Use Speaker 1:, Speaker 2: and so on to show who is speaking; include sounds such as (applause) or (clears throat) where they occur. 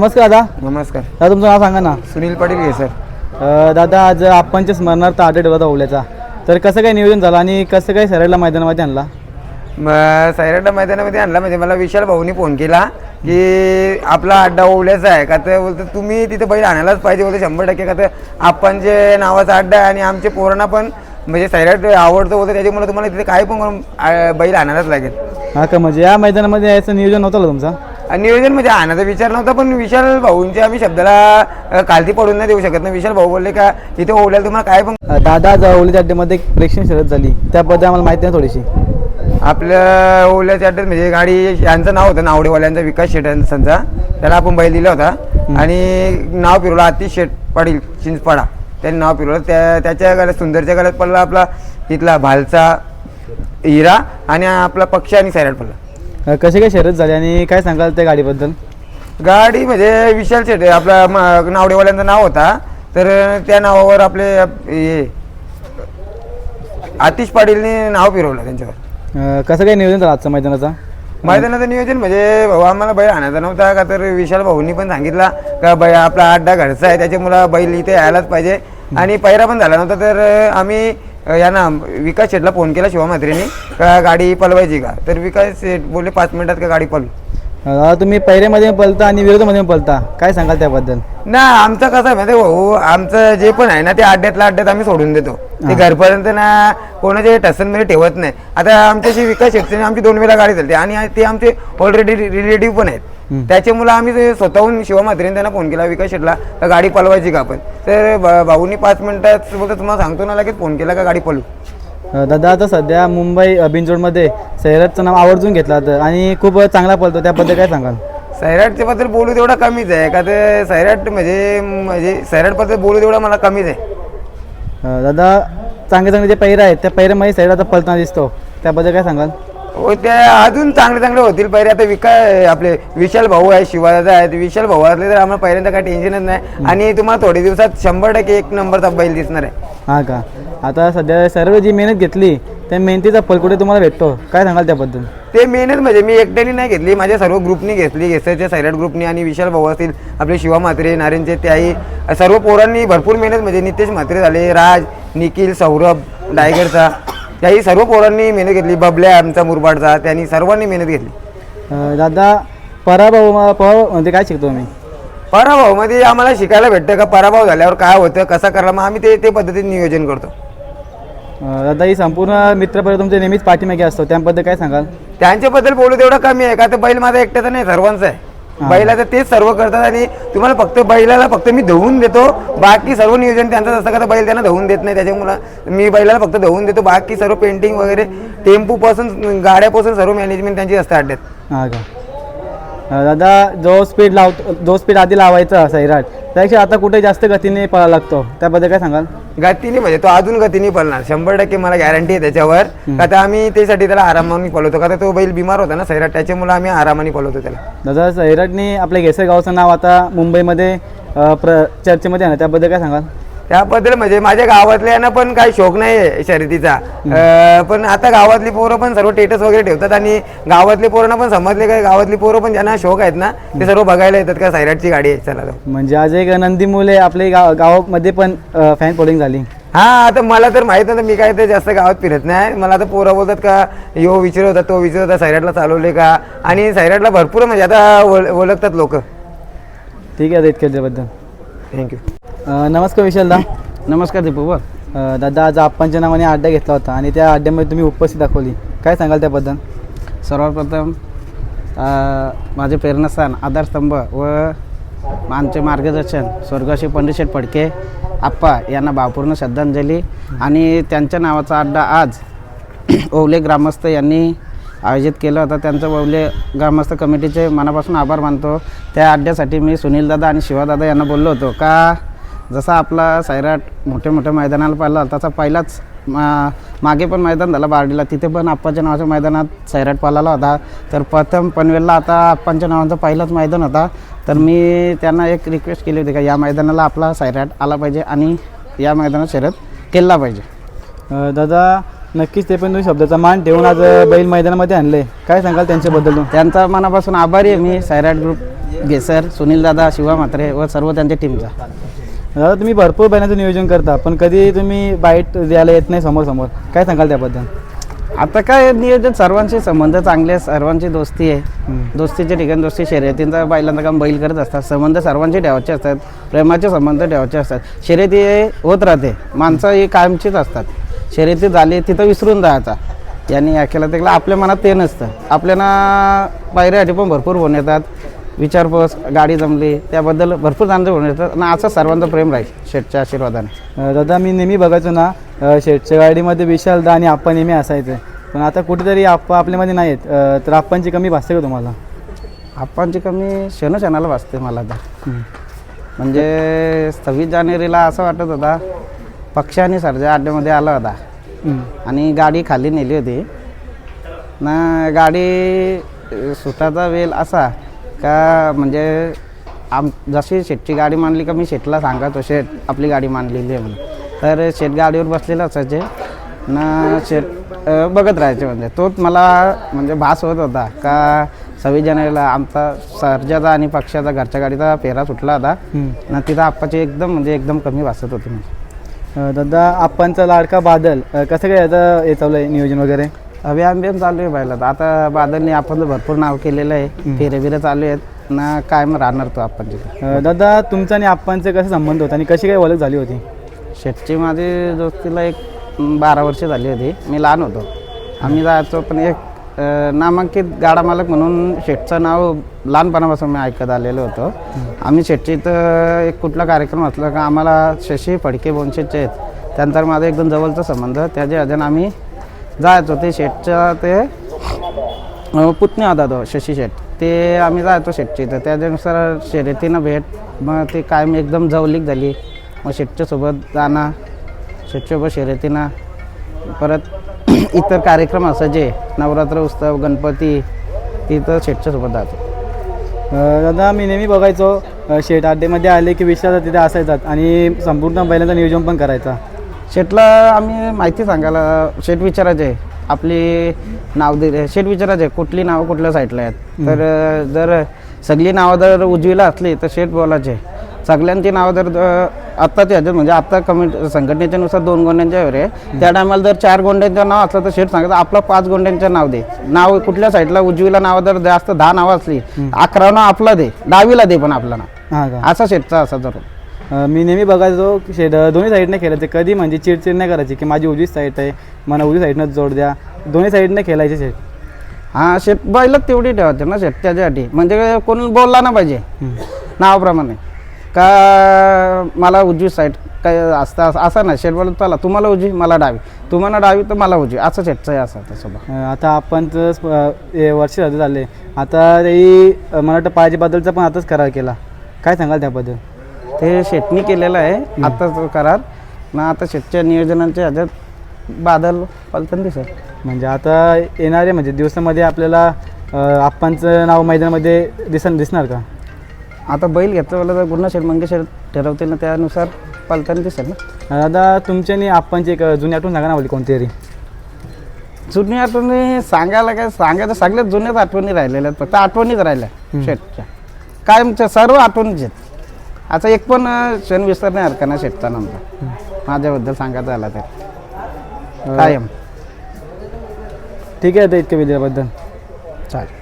Speaker 1: नमस्कार दादा.
Speaker 2: नमस्कार.
Speaker 1: दादा तुमचं नाव सांगा ना.
Speaker 2: सुनील पाटील घे सर
Speaker 1: अं, दादा आज आपणच्या स्मरणार्थ आठ ठेवला ओवल्याचा. तर कसं काय नियोजन झालं आणि कसं काय सरळला मैदानामध्ये आणला?
Speaker 2: मग सैराटा मैदानामध्ये आणला. म्हणजे मला विशाल भाऊनी फोन केला की आपला अड्डा ओवल्याचा आहे. का तर बोलतो तुम्ही तिथे बैल आणायलाच पाहिजे. बोलतो शंभर टक्के. का तर आपण जे नावाचा अड्डा आहे आणि आमचे पोरांना पण म्हणजे सैराट आवडतं होतं त्याच्यामुळे तुम्हाला तिथे काही पण करून, आ, बैल आणायलाच लागेल.
Speaker 1: हा का म्हणजे या मैदानामध्ये यायचं नियोजन का तुमचा?
Speaker 2: नियोजन म्हणजे आणायचा विचार नव्हता पण विशाल भाऊंच्या आम्ही शब्दाला कालती पडून नाही देऊ शकत नाही विशाल भाऊ बोलले का इथे ओवल्याला तुम्हाला काय पण
Speaker 1: दादा ओवलीच्या अड्ड्यामध्ये एक प्रेक्षण शर्यत झाली. त्याबद्दल आम्हाला माहिती आहे थोडीशी.
Speaker 2: आपल्या ओल्याच्या अड्ड्यात म्हणजे गाडी यांचं नाव होतं नावडेवाल्यांचा विकास शेट यांचा त्याला आपण बैल दिला होता. आणि नाव फिरवलं अतिश शेट पाटील चिंचपाडा. त्यांनी नाव फिरवलं. त्या त्याच्या गाड्यात सुंदरच्या गाड्यात पडला आपला इथला भालचा हिरा आणि आपला पक्ष आणि सैराट पडला.
Speaker 1: कशी काय शर्यत झाली आणि काय सांगाल त्या गाडीबद्दल?
Speaker 2: गाडी म्हणजे विशाल शेट आपला म- नावडेवाल्यांचं नाव होता. तर त्या नावावर आपले आप- हे आतिश पाटीलने नाव फिरवलं त्यांच्यावर.
Speaker 1: अं, कसं काय नियोजन झालं आजचं मैदानाचा?
Speaker 2: मैदानाचं नियोजन म्हणजे भाऊ आम्हाला बैल आणायचा नव्हता का तर विशाल भाऊंनी पण सांगितला का बै आपला अड्डा घरचा आहे त्याच्यामुळं बैल इथे यायलाच पाहिजे. आणि पैरा पण झाला नव्हता तर आम्ही यांना विकास शेटला फोन केला शिवा म्हात्रेने का गाडी पलवायची का? तर विकास शेट बोलले पाच मिनिटात का गाडी पलू?
Speaker 1: दादा तुम्ही पैऱ्यामध्ये पण पलता आणि विरोधामध्ये पलता. काय सांगाल त्याबद्दल?
Speaker 2: ना आमचं कसं आहे माहिती भाऊ? आमचं जे पण आहे ना ते अड्ड्यातल्या अड्ड्यात आम्ही सोडून देतो. ते घरपर्यंत ना कोणाच्या टसनमध्ये ठेवत नाही. आता आमच्याशी विकास शेटचे आमची दोन वेळा गाडी चालते. आणि ते आमचे ऑलरेडी रिलेटिव्ह पण आहेत. त्याच्यामुळे आम्ही ते स्वतःहून शिवा म्हात्रेने त्यांना फोन केला विकास शेटला का गाडी पलवायची का आपण? तर भाऊनी पाच मिनिटात बोलतो तुम्हाला सांगतो ना लगेच फोन केला का गाडी पलू.
Speaker 1: दादा आता सध्या मुंबई अं, बिनजोडमध्ये सैरतचं नाव आवर्जून घेतलं जातं आणि खूप चांगला पळतो. त्याबद्दल काय सांगाल?
Speaker 2: सैराटच्या बद्दल बोलू तेवढा कमीच आहे का ते सैराट म्हणजे म्हणजे सैराटबद्दल बोलू तेवढा मला कमीच आहे.
Speaker 1: दादा चांगले चांगले जे पैरे आहेत त्या पैऱ्यामध्ये सैराचा पळताना दिसतो. त्याबद्दल काय सांगाल?
Speaker 2: हो ते अजून चांगले चांगले होतील. पहिले आता विका आपले विशाल भाऊ आहे शिवादादा आहेत. विशाल भाऊ असले तर आम्हाला पहिल्यांदा काही टेन्शनच नाही. आणि तुम्हाला थोडे दिवसात शंभर टक्के एक नंबरचा बैल दिसणार आहे.
Speaker 1: हां का? आता सध्या सर्व जी मेहनत घेतली त्या मेहनतीचा फल कुठे तुम्हाला भेटतो. काय सांगाल त्याबद्दल?
Speaker 2: ते मेहनत म्हणजे मी एकट्याने नाही घेतली माझ्या सर्व ग्रुपनी घेतली. घेसायच्या सैराट ग्रुपनी आणि विशाल भाऊ असतील आपले शिवा म्हात्रे नारायणचे त्याही सर्व पोरांनी भरपूर मेहनत म्हणजे नितेश म्हात्रे झाले राज निखिल सौरभ डायगरचा. त्याही सर्व पोरांनी मेहनत घेतली. बबल्या आमचा मुरबाडचा त्यांनी सर्वांनी मेहनत घेतली.
Speaker 1: अं, दादा पराभव पराभव म्हणजे काय शिकतो मी?
Speaker 2: पराभवमध्ये आम्हाला शिकायला भेटतं का? पराभव झाल्यावर काय होतं कसा करायला मग आम्ही ते ते पद्धतीने नियोजन करतो.
Speaker 1: दादा ही संपूर्ण मित्रपरिवार तुमचे नेहमीच पाठीमागे असतो. त्याबद्दल काय सांगाल?
Speaker 2: त्यांच्याबद्दल बोलू तेवढं कमी आहे का? तर बैल माझा एकट्याचा नाही सर्वांचा आहे. बैलाचं तेच सर्व करतात आणि तुम्हाला फक्त बैलाला फक्त मी धुवून देतो. बाकी सर्व नियोजन त्यांचं असतं का तर बैल त्यांना धुवून देत नाही. त्याच्यामुळं मी बैलाला फक्त धुवून देतो. बाकी सर्व पेंटिंग वगैरे टेम्पूपासून गाड्यापासून सर्व मॅनेजमेंट त्यांची असते अड्ड्यात
Speaker 1: हां का? दादा जो स्पीड लावतो जो स्पीड आधी लावायचा सैराट त्यापेक्षा आता कुठे जास्त गतीने पळा लागतो? त्याबद्दल काय सांगाल?
Speaker 2: गतीने म्हणजे तो अजून गतीने पळणार. शंभर टक्के मला गॅरंटी आहे त्याच्यावर. का तर आम्ही त्यासाठी त्याला आरामाने पळवतो. का तर तो बैल बिमार होता ना सैराट त्याच्यामुळे आम्ही आरामाने पळवतो त्याला.
Speaker 1: दादा सैराटने आपल्या घेसर गावचं नाव आता मुंबईमध्ये प्र चर्चेमध्ये आहे ना त्याबद्दल काय सांगाल?
Speaker 2: त्याबद्दल म्हणजे माझ्या गावातल्यांना पण काही शौक नाही आहे शर्यतीचा. पण आता गावातली पोरं पण सर्व टेटस वगैरे ठेवतात आणि गावातली पोरांना पण समजले काय गावातली पोरं पण ज्यांना शौक आहेत ना ते सर्व बघायला येतात का सैराटची गाडी आहे चला.
Speaker 1: म्हणजे आज एक नंदी मुले आपले गाव गावामध्ये पण फॅन फॉलोइंग झाली.
Speaker 2: हा आता मला तर माहीत नव्हतं मी काय ते जास्त गावात फिरत नाही. मला आता पोरं बोलतात का यो विचारत होता तो विचारत होता सैराटला चालवले का? आणि सैराटला भरपूर म्हणजे आता ओळ- ओळखतात लोक.
Speaker 1: ठीक आहे इतक्या त्याबद्दल
Speaker 2: थँक्यू
Speaker 1: नमस्कार विशालदा.
Speaker 3: नमस्कार दीपू बोल.
Speaker 1: अं, दादा आज आपणच्या नावाने अड्डा घेतला होता आणि त्या अड्ड्यामध्ये तुम्ही उपस्थित दाखवली. काय सांगाल त्याबद्दल?
Speaker 3: सर्वप्रथम अ, माझे प्रेरणास्थान आधारस्तंभ व आमचे मार्गदर्शन स्वर्गशी पंडित शेठ फडके आप्पा यांना भावपूर्ण श्रद्धांजली आणि त्यांच्या नावाचा अड्डा आज ओवले ग्रामस्थ यांनी आयोजित केलं होतं. त्यांचं ओवले ग्रामस्थ कमिटीचे मनापासून आभार मानतो. त्या अड्ड्यासाठी मी सुनीलदादा आणि शिवादादा यांना बोललो होतो. का? जसा आपला सैराट मोठ्या मोठ्या मैदानाला पाहिला तसा पहिलाच मा मागे पण मैदान झालं बारडीला. तिथे पण आप्पाच्या नावाच्या मैदानात सैराट पालाला होता. तर प्रथम पनवेलला आता आप्पांच्या नावाचा पहिलाच मैदान होता. तर मी त्यांना एक रिक्वेस्ट केली होती का या मैदानाला आपला सैराट आला पाहिजे आणि या मैदानात शर्यत केला पाहिजे.
Speaker 1: दादा नक्कीच ते पण तुम्ही शब्दाचा मान ठेवून आज बैल मैदानामध्ये आणले. काय सांगाल त्यांच्याबद्दल?
Speaker 3: त्यांचा मनापासून आभारी आहे मी. सैराट ग्रुप गेसर सुनील दादा शिवा म्हात्रे व सर्व त्यांच्या टीमचा
Speaker 1: दादा तुम्ही भरपूर बैलांचं नियोजन करता पण कधी तुम्ही बाईट द्यायला येत नाही समोर समोर काय सांगाल त्याबद्दल?
Speaker 3: आता काय नियोजन सर्वांचे संबंध चांगले आहेत सर्वांची दोस्ती आहे. दोस्तीच्या ठिकाणी दोस्ती शर्यतींचा बैलांचं काम बैल करत असतात. संबंध सर्वांचे ठेवायचे असतात प्रेमाचे संबंध ठेवायचे असतात. शर्यती होत राहते माणसं ही कायमचीच असतात. शर्यती झाली तिथं विसरून जायचा. यांनी या केलं ते आपल्या मनात ते नसतं. आपल्याला पायऱ्यासाठी पण भरपूर फोन येतात. विचारपूस गाडी जमली त्याबद्दल भरपूर जणांचे फोन येतात आणि असं सर्वांचं प्रेम राहील शेटच्या आशीर्वादाने.
Speaker 1: दादा मी नेहमी बघायचो ना अं, शेटच्या गाडीमध्ये विशालदा आणि आप्पा नेहमी असायचे. पण आता कुठेतरी आप्पा आपल्यामध्ये नाही आहेत तर आप्पांची कमी भासते का तुम्हाला?
Speaker 3: आप्पांची कमी क्षणक्षणाला वाचते मला तर. म्हणजे सव्वीस जानेवारीला असं वाटत होता पक्ष आणि सर्जा अड्ड्यामध्ये आला होता. आणि गाडी खाली नेली होती. ना गाडी सुटाचा वेल असा का म्हणजे आम जशी शेटची गाडी मांडली का मी शेटला सांगायचो शेट आपली गाडी मांडलेली आहे म्हणून. तर शेट गाडीवर बसलेला असायचे ना शेट बघत राहायचे म्हणजे. तोच मला म्हणजे भास होत होता का सव्वीस जानेवारीला आमचा सर्जाचा आणि पक्षाचा घरच्या गाडीचा फेरा सुटला होता. ना तिथं आप्पाची एकदम म्हणजे एकदम कमी भासत होती म्हणजे.
Speaker 1: दादा आप्पांचा लाडका बादल कसं काय याचं हे चालू आहे नियोजन वगैरे?
Speaker 3: अभियान बियान चालू आहे पाहिलं. तर आता बादलने आपण तर भरपूर नाव केलेलं आहे. फेरे बिरे चालू आहेत. ना काय मग राहणार तो आपण तिथे.
Speaker 1: अं, दादा तुमचा आणि आप्पांचा कसा संबंध होता? आणि कशी काय ओळख झाली होती?
Speaker 3: शेटची माझी दोस्तीला एक अं, बारा वर्ष झाली होती. मी लहान होतो. आम्ही जायचो पण एक अं, नामांकित गाडा मालक म्हणून शेटचं नाव लहानपणापासून मी ऐकत आलेलो होतो. आम्ही शेटची इथं एक कुठला कार्यक्रम असला का आम्हाला शशी फडके बोनशेटचे आहेत. त्यांचा माझा एकदम जवळचा संबंध. त्याच्या अजून आम्ही जायचो ते शेटच्या ते पुतणे होता तो शशी शेट ते आम्ही जायचो शेटची तर त्याच्यानुसार शर्यतीनं भेट. मग ते कायम एकदम जवलीक झाली. मग शेटच्यासोबत जाणं शेटच्यासोबत शर्यतीनं. परत (clears throat) इतर कार्यक्रम असायचे नवरात्र उत्सव गणपती तिथं शेटच्यासोबत जायचो.
Speaker 1: दादा मी नेहमी बघायचो शेट अड्डेमध्ये आले की विश्वास तिथे असायचाच आणि संपूर्ण बैलांचं नियोजन पण करायचा.
Speaker 3: शेटला आम्ही माहिती सांगायला शेट विचारायचे आपली नाव दिले शेट विचारायचे कुठली नावं कुठल्या साईडला आहेत? तर जर सगळी नावं जर उजवीला असली तर शेट बोलायचे. सगळ्यांची नावं जर आत्ताच्या ह्याच्यात म्हणजे आत्ता कमिटी संघटनेच्या नुसार दोन गोंड्यांच्या वर आहे. त्या टायमाला जर चार गोंड्यांचं नाव असलं तर शेट सांगायचं आपलं पाच गोंड्यांचं नाव दे. नाव कुठल्या साईडला उजवीला नावं जर जास्त दहा नावं असली अकरा नाव आपलं दे दहावीला दे पण आपलं नाव. असा शेटचा असा जर
Speaker 1: अं, मी नेहमी बघायचो की शेट दोन्ही साईडने खेळायचे. कधी म्हणजे चिडचिड नाही करायची की माझी उजवी साईड आहे मला उजवी साईडनं जोड द्या. दोन्ही साईडने खेळायचे शेट
Speaker 3: हा शेत बैलच तेवढी ठेवायचे ना शेत त्याच्यासाठी. म्हणजे कोणी बोलला ना पाहिजे. नावाप्रमाणे. का मला उजवी साईड काय असतं असं नाही. शेट बोलत चला तुम्हाला उजवी मला डावी. तुम्हाला डावी तर मला उजवी. असं शेटचं आहे असं तसं
Speaker 1: आता आपण तर वर्ष झाले झाले. आता अं, मला वाटतं पाहिजे बद्दलचा पण आताच करार केला. काय सांगाल त्याबद्दल?
Speaker 3: ते शेटनी केलेलं आहे. आत्ताच करार. ना आता शेटच्या नियोजनाच्या ह्याच्यात बादल पलतन दिसत.
Speaker 1: म्हणजे आता येणारे म्हणजे दिवसामध्ये आपल्याला अं, आप्पांचं नाव मैदानामध्ये दिस दिसणार का?
Speaker 3: आता बैल घेतलं बोललं तर गुन्हा शेट मंगे शेट ठरवतील ना त्यानुसार पलतन दिसेल ना.
Speaker 1: दादा तुमच्या आणि आप्पांची एक अं, जुनी आठवण सांगा ना कोणती तरी.
Speaker 3: जुनी आठवणी सांगायला काय? सांगायचं सगळ्यात जुन्याच आठवणी राहिलेल्या आहेत. फक्त आठवणीच राहिल्या शेटच्या कायमच्या सर्व आठवणीच आहेत. आता एक पण क्षण विसरण्यासारखा ना शेटचा नंतर माझ्याबद्दल सांगायचं आला तर. कायम.
Speaker 1: ठीक आहे आता इतक्या वेळ दिल्याबद्दल
Speaker 3: चालेल.